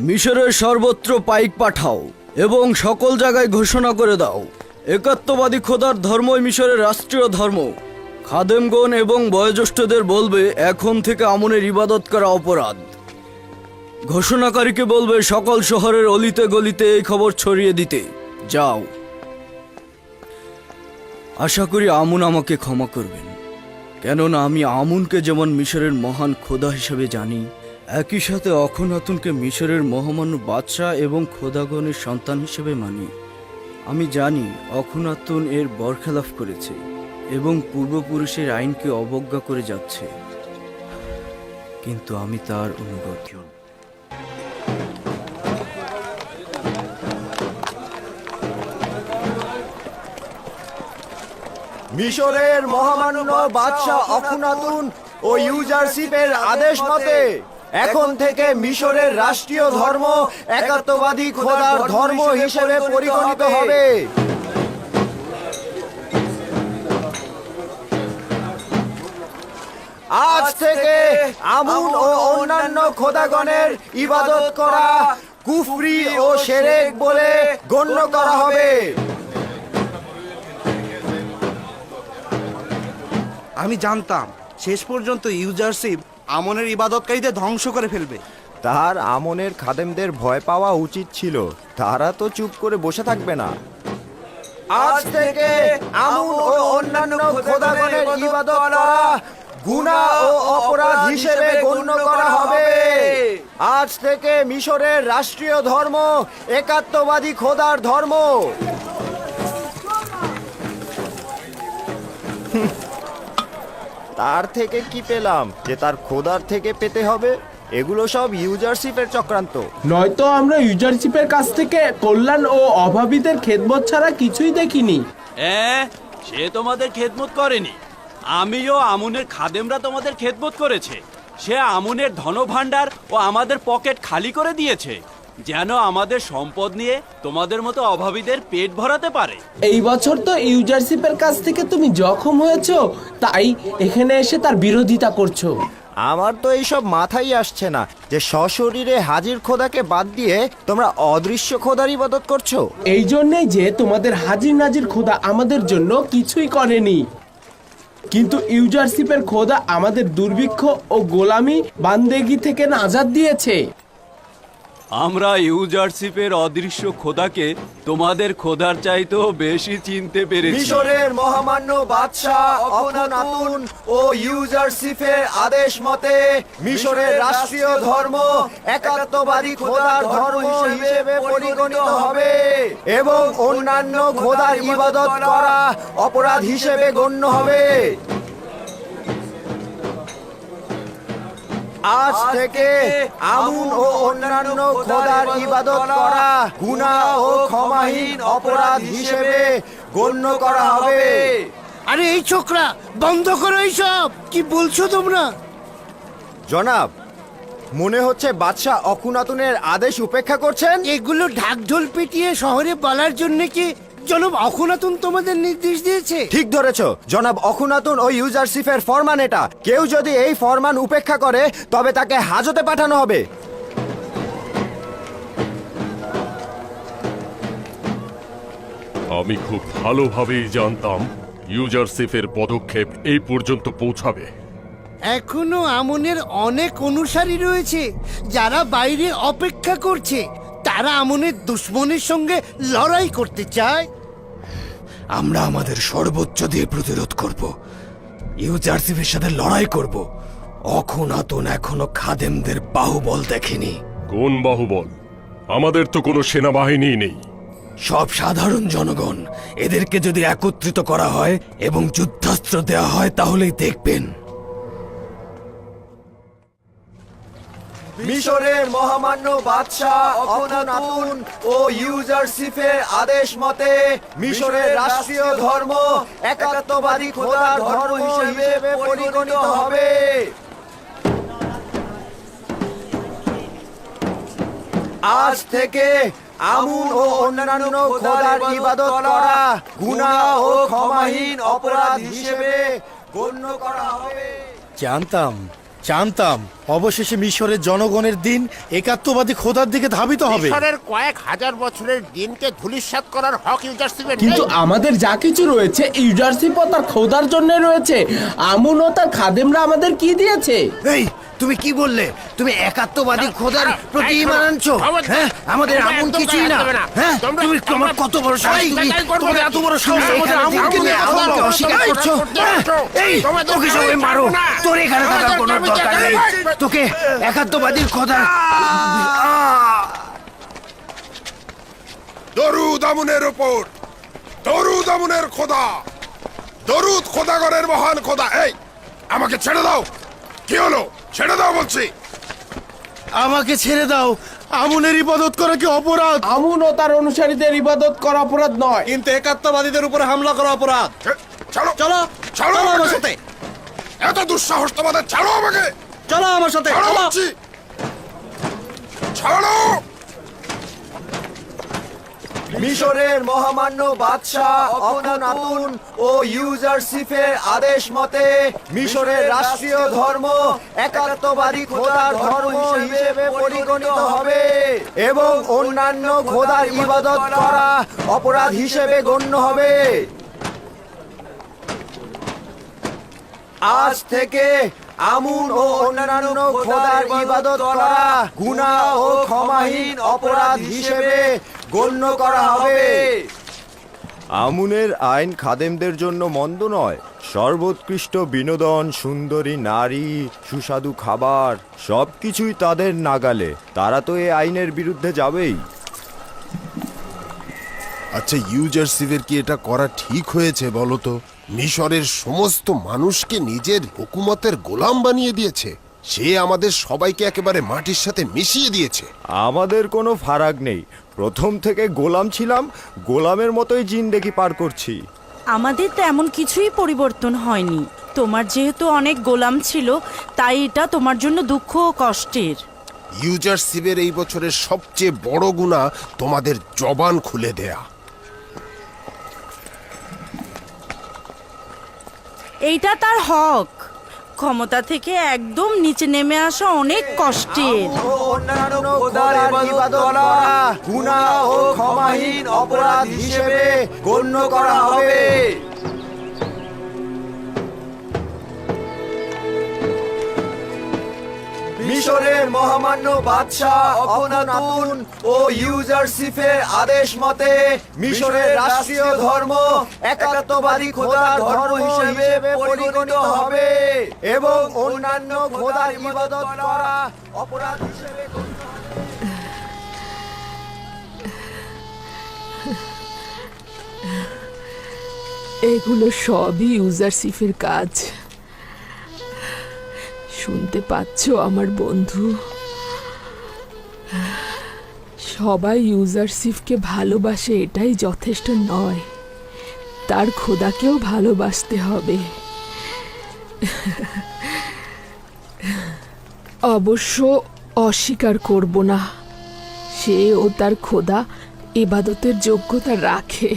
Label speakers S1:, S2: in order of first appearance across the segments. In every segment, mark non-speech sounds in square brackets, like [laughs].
S1: মিশরের সর্বত্র পাইক পাঠাও এবং সকল জায়গায় ঘোষণা করে দাও। একাত্মবাদী খোদার ধর্মই মিশরের রাষ্ট্রীয় ধর্ম। খাদেমগণ এবং বয়োজ্যেষ্ঠদের বলবে, এখন থেকে আমনের ইবাদত করা অপরাধ। ঘোষণাকারীকে বলবে, সকল শহরের অলিতে গলিতে এই খবর ছড়িয়ে দিতে। যাও। আশা করি আমুন আমাকে ক্ষমা করবেন। কেননা আমি আমুনকে যেমন মিশরের মহান খোদা হিসেবে জানি একই সাথে অখনাতুনকে মিশরের মহামান্য বাদশাহ এবং খোদাগণের সন্তান হিসেবে মানি। আমি জানি অখনাতুন এর বরখেলাফ করেছে এবং পূর্বপুরুষের আইনকে অবজ্ঞা করে যাচ্ছে। কিন্তু আমি তার অনুগত।
S2: মিশরের মহামান্য বাদশাহ অখুনাতুন ও ইউজারশিপের আদেশ মতে এখন থেকে মিশরের রাষ্ট্রীয় ধর্ম একাত্মবাদী খোদার ধর্ম হিসেবে পরিগণিত হবে। আজ থেকে আমুন ও অন্যান্য খোদাগণের ইবাদত করা কুফরি ও সেরেক বলে গণ্য করা হবে।
S3: আমি জানতাম শেষ পর্যন্ত ইউজারশিপ আমনের ইবাদতকারীদের ধ্বংস করে ফেলবে।
S2: তার আমনের খাদেমদের ভয় পাওয়া উচিত ছিল। তারা তো চুপ করে বসে থাকবে না। আজ থেকে আমুন ও অন্যান্য খোদাগণের ইবাদত করা গুনাহ ও অপরাধ হিসেবে গণ্য করা হবে। আজ থেকে মিশরের রাষ্ট্রীয় ধর্ম একাত্মবাদী খোদার ধর্ম। [laughs] তার থেকে কি পেলাম? যে তার খোদার থেকে পেতে হবে? এগুলো সব ইউজারশিপের চক্রান্ত।
S4: নয়তো আমরা ইউজারশিপের কাছ থেকে কল্যাণ ও অভাবীদের খেদমত ছাড়া কিছুই দেখিনি।
S5: হ্যাঁ সে তোমাদের খেদমত করেনি। আমিও আমুনের খাদেমরা তোমাদের খেদমত করেছে। সে আমুনের ধনভাণ্ডার ও আমাদের পকেট খালি করে দিয়েছে। যেন আমাদের সম্পদ নিয়ে তোমাদের মতো অভাবীদের পেট ভরাতে পারে।
S4: এই বছর তো ইউজারশিপের কাছ থেকে তুমি জখম হয়েছো তাই এখানে এসে তার বিরোধিতা করছ।
S2: আমার তো এইসব মাথায় আসছে না যে সশরীরে হাজির খোদাকে বাদ দিয়ে তোমরা অদৃশ্য খোদার ইবাদত করছ।
S4: এই জন্যেই যে তোমাদের হাজির নাজির খোদা আমাদের জন্য কিছুই করেনি। কিন্তু ইউজারশিপের খোদা আমাদের দুর্ভিক্ষ ও গোলামি বান্দেগি থেকে নাজাদ দিয়েছে।
S5: আমরা ইউজারশিপের অদৃশ্য খোদাকে তোমাদের খোদার চাইতেও বেশি চিনতে পেরেছি।
S2: মিশরের মহামান্য বাদশাহ অখনাতুন ও ইউজারশিপের আদেশ মতে, মিশরের রাষ্ট্রীয় ধর্ম একাত্মবাদী খোদার ধর্ম হিসেবে পরিগণিত হবে এবং অন্যান্য খোদার ইবাদত করা অপরাধ হিসেবে গণ্য হবে। আজ থেকে আমুন ও অন্যান্য খোদার ইবাদত করা গুনাহ ও ক্ষমাহীন অপরাধ হিসেবে গণ্য করা হবে।
S6: আরে এই ছোকরা বন্ধ করো এইসব। কি বলছো তোমরা?
S2: জনাব মনে হচ্ছে বাদশাহ অকুনাতুনের আদেশ উপেক্ষা করছেন?
S6: এগুলো ঢাকঢোল পিটিয়ে শহরে বলার জন্য কি জনাব অখনাতুন তোমাদের নির্দেশ দিয়েছে।
S2: ঠিক ধরেছ। জনাব অকুনাতুন ও ইউজারশিপের ফরমান এটা। কেউ যদি এই ফরমান উপেক্ষা করে তবে তাকে হাজতে পাঠানো হবে।
S7: আমি খুব ভালোভাবেই জানতাম ইউজারশিপের পদক্ষেপ এই পর্যন্ত পৌঁছাবে।
S6: এখনও আমনের অনেক অনুসারী রয়েছে যারা বাইরে অপেক্ষা করছে। তারা আমনের দুশ্মনের সঙ্গে লড়াই করতে চায়।
S8: আমরা আমাদের সর্বোচ্চ দিয়ে প্রতিরোধ করব। ইউজার্সিফের সাথে লড়াই করব। অখনাতন এখনও খাদেমদের বাহুবল দেখেনি।
S7: কোন বাহুবল? আমাদের তো কোনো সেনাবাহিনী নেই।
S8: সব সাধারণ জনগণ এদেরকে যদি একত্রিত করা হয় এবং যুদ্ধাস্ত্র দেওয়া হয় তাহলেই দেখবেন।
S2: মিশরের মহামান্য বাদশাহ অখনাতুন ও ইউজারশিপের আদেশ মতে, মিশরের রাষ্ট্রীয় ধর্ম একাত্মবাদী খোদার ধর্ম হিসেবে পরিগণিত হবে। আজ থেকে আমুন ও অন্যান্য খোদার ইবাদত করা গুনাহ ও ক্ষমাহীন অপরাধ হিসেবে গণ্য করা হবে।
S8: জানতাম
S6: জানতাম অবশেষে মিশরের জনগণের দিন একাত্মবাদী খোদার দিকে ধাবিত হবে।
S9: মিশরের কয়েক হাজার বছরের দিনকে ধূলিসাৎ করার হক ইউজারশিপের
S4: কিন্তু আমাদের যা কিছু রয়েছে ইউজারশিপ ও তার খোদার জন্য রয়েছে। আমুন ও তার খাদেমরা আমাদের কি দিয়েছে?
S6: এই তুমি কি বললে? তুমি একাত্মবাদী খোদার প্রতি ইমান আনছো হ্যাঁ? আমাদের আমন কিছুই না। হ্যাঁ? তুমি তোমার কত বড় সাহস তুমি তোমার এত বড় সাহস আমাদের আমনকে নিয়ে আমাকে অস্বীকার করছ? হ্যাঁ,
S9: আসছো।
S6: এই তোকে সবাই মারো। তোর এখানে থাকার কোনো দরকার নেই। তোকে একাত্মবাদীর খোদার
S10: দরুদ আমুনের উপর। দরুদ আমুনের খোদা। দরুদ খোদাগরের মহান খোদা। এই আমাকে ছেড়ে দাও। কি হলো? ছেড়ে দাও বলছি।
S6: আমাকে ছেড়ে দাও। আমুনের ইবাদত করা কি অপরাধ?
S4: আমুন ও তার অনুসারীদের ইবাদত করা অপরাধ নয়।
S3: কিন্তু একাত্মবাদীদের উপরে হামলা করা অপরাধ।
S10: চলো ছাড়ো।
S3: চলো
S10: ছাড়ো
S3: চলো আমার সাথে।
S10: এত দুঃসাহস তোমাদের ছাড়ো আমাকে।
S3: চলো আমার সাথে চলো।
S10: ছাড়ো।
S2: মিশরের মহামান্য বাদশাহ অখনাতুন ও ইউজারশিপের আদেশ মতে, মিশরের রাষ্ট্রীয় ধর্ম একাত্মবাদী খোদার ধর্ম হিসেবে পরিগণিত হবে এবং অন্যান্য খোদার ইবাদত করা অপরাধ হিসেবে গণ্য হবে। আজ থেকে আমুন ও অন্যান্য খোদার ইবাদত করা গুনাহ ও ক্ষমাহীন অপরাধ হিসেবে গণ্য করা হবে। আমুনের আইন খাদেমদের জন্য মন্দ নয়। সর্বোৎকৃষ্ট বিনোদন সুন্দরী নারী সুস্বাদু খাবার সবকিছুই তাদের নাগালে। তারা তো এই আইনের বিরুদ্ধে যাবেই।
S10: আচ্ছা ইউজারশিপের কি এটা করা ঠিক হয়েছে বলো তো? মিশরের সমস্ত মানুষকে নিজের হুকুমতের গোলাম বানিয়ে দিয়েছে। সে আমাদের সবাইকে একেবারে মাটির সাথে মিশিয়ে দিয়েছে।
S2: আমাদের কোনো ফারাক নেই। প্রথম থেকে গোলাম ছিলাম গোলামের মতোই জিন্দেগি পার করছি।
S11: আমাদের তেমন কিছুই পরিবর্তন হয়নি। তোমার যেহেতু অনেক গোলাম ছিল তাই এটা তোমার জন্য দুঃখ ও কষ্টের।
S10: ইউজারশিপের এই বছরের সবচেয়ে বড় গুণা তোমাদের জবান খুলে দেয়া।
S11: এইটা তার হক। ক্ষমতা থেকে একদম নিচে নেমে আসা অনেক কষ্টের।
S2: গুনাহ ও ক্ষমাহীন অপরাধ হিসেবে গণ্য করা হবে। মিশরের মহামান্য বাদশাহ অখনাতুন ও ইউজারশিপের আদেশ মতে, মিশরের রাষ্ট্রীয় ধর্ম একাত্মবাদী খোদার ধর্ম হিসেবে পরিগণিত হবে এবং অন্যান্য খোদার ইবাদত করা অপরাধ হিসেবে
S12: এগুলো সবই ইউজারশিপের কাজ। শুনতে পাচ্ছ আমার বন্ধু। সবাই ইউজারশিপকে ভালোবাসে, এটাই যথেষ্ট নয়। তার খোদাকেও ভালোবাসতে হবে। অবশ্য অস্বীকার করব না। সে ও তার খোদা এবাদতের যোগ্যতা রাখে।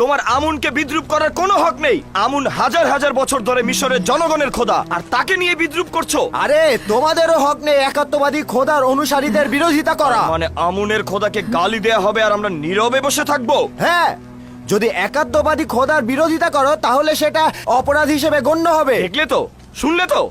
S3: তোমার আমুনকে বিদ্রুপ করার কোনো হক নেই। আমুন হাজার হাজার বছর ধরে মিশরের জনগণের খোদা। আর তাকে নিয়ে বিদ্রুপ করছ?
S2: আরে তোমাদেরও হক নেই একাত্মবাদী খোদার অনুসারীদের বিরোধিতা করা।
S3: মানে আমুনের খোদাকে গালি দেয়া হবে আর আমরা নীরবে বসে থাকব?
S2: হ্যাঁ যদি একাত্মবাদী খোদার বিরোধিতা করো তাহলে সেটা অপরাধ হিসেবে গণ্য হবে।
S3: দেখলে তো? শুনলে তো?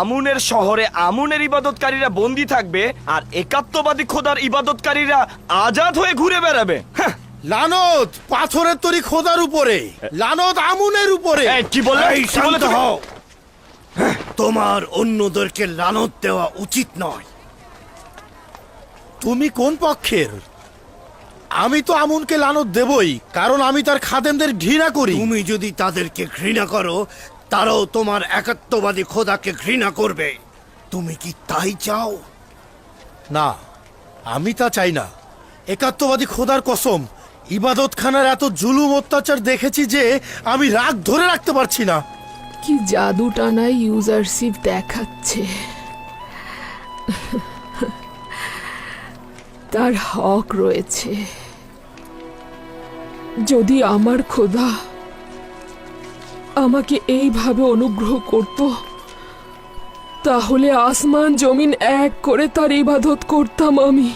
S3: আমুনের শহরে আমুনের ইবাদতকারীরা বন্দি থাকবে আর একাত্মবাদী খোদার ইবাদতকারীরা আজাদ হয়ে ঘুরে বেড়াবে। হ্যাঁ,
S6: লানত পাথরের তরি খোদার উপরে লানত আমুনের উপরে।
S3: কি বললে?
S6: হও। তোমার অন্যদেরকে লানত দেওয়া উচিত নয়। তুমি কোন পক্ষের? আমি তো আমুনকে লানত দেবই কারণ আমি তার খাদেমদের ঘৃণা করি। তুমি যদি তাদেরকে ঘৃণা করো তারাও তোমার একাত্মবাদী খোদাকে ঘৃণা করবে। তুমি কি তাই চাও? না আমি তা চাই না। একাত্মবাদী খোদার কসম ইবাদতখানার এত জুলুম অত্যাচার দেখেছি যে আমি রাগ ধরে রাখতে পারছি না।
S12: কি জাদু টানা ইউজারশিপ দেখাচ্ছে। তার হক রয়েছে। যদি আমার খোদা আমাকে এইভাবে অনুগ্রহ করত, তাহলে আসমান জমিন এক করে তার ইবাদত করতাম আমি।